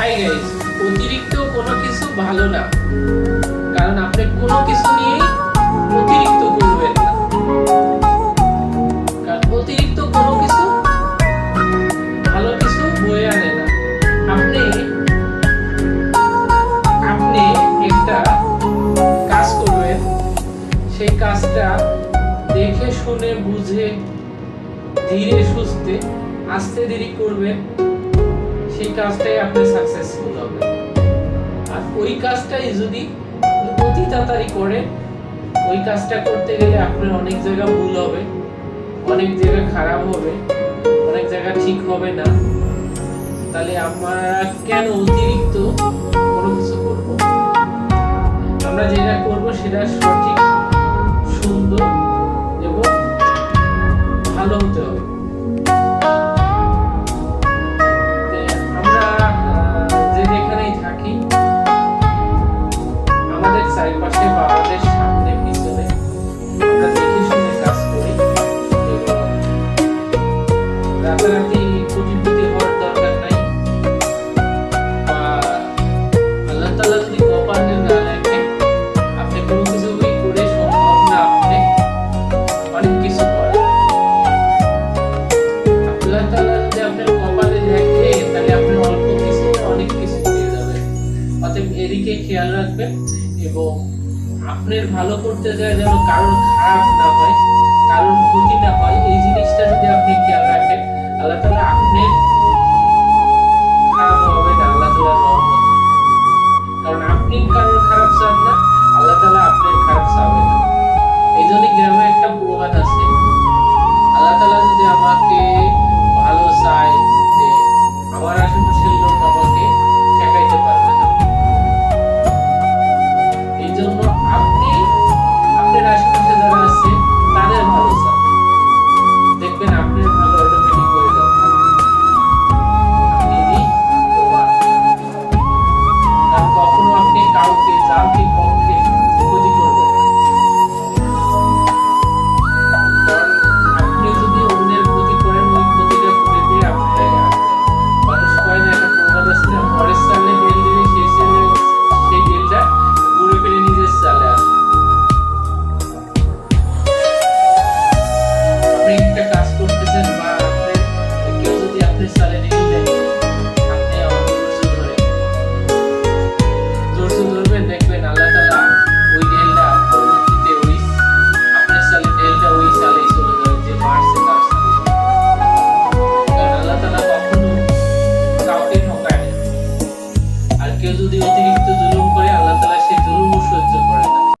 Hi guys অতিরিক্ত কোনো কিছু ভালো না। কারণ আপনি কোনো কিছু নিয়ে অতিরিক্ত করবেন না। কারণ অতিরিক্ত কোনো কিছু ভালো কিছু বয়ে আনে না। আপনি আপনি একটা কাজ করবেন। সেই কাজটা দেখে, শুনে, বুঝে, ধীরে, সুস্থে, আস্তে দেরি করবেন। সেই কাজটাই আপনি সাকসেসফুল হবে আর ওই কাজটাই যদি অতি তাড়াতাড়ি করে, ওই কাজটা করতে গেলে আপনার অনেক জায়গা ভুল হবে, অনেক জায়গা খারাপ হবে, অনেক জায়গা ঠিক হবে না। তাহলে আমরা কেন অতি আমাদের এদিকে খেয়াল রাখবেন এবং আপনার ভালো করতে যায় যেন কারোর খারাপ না হয়। do.